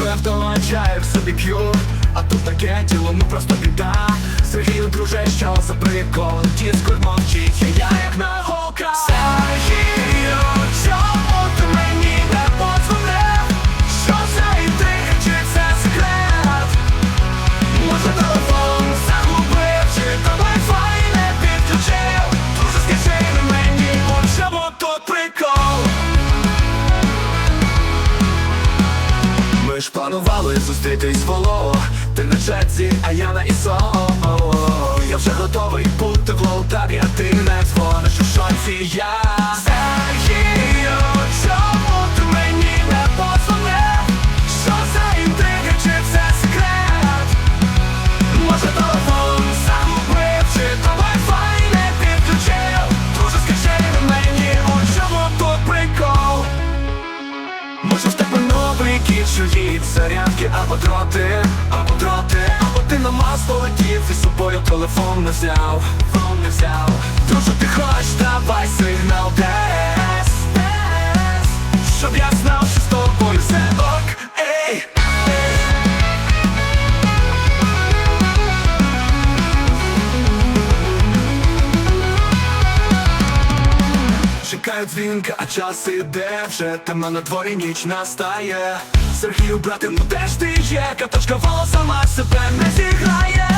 певно в собі п'ю А тут таке тіло, ну просто біда. Сергію, друже, що за прикол? Діскорд мовчить, я як на планували зустрітись воло Ти на черзі, а я на ІСО. Я вже готовий бути в лолтарі, а ти не дзвониш у шоці. Я кіт, зарядки або дроти, або дроти, або ти на масло летів і з собою телефон не взяв, Чекаю дзвінка, а час іде вже темно на дворі ніч настає Сергію, брате, ну де ж ти є? Каточка волоса сама себе не зіграє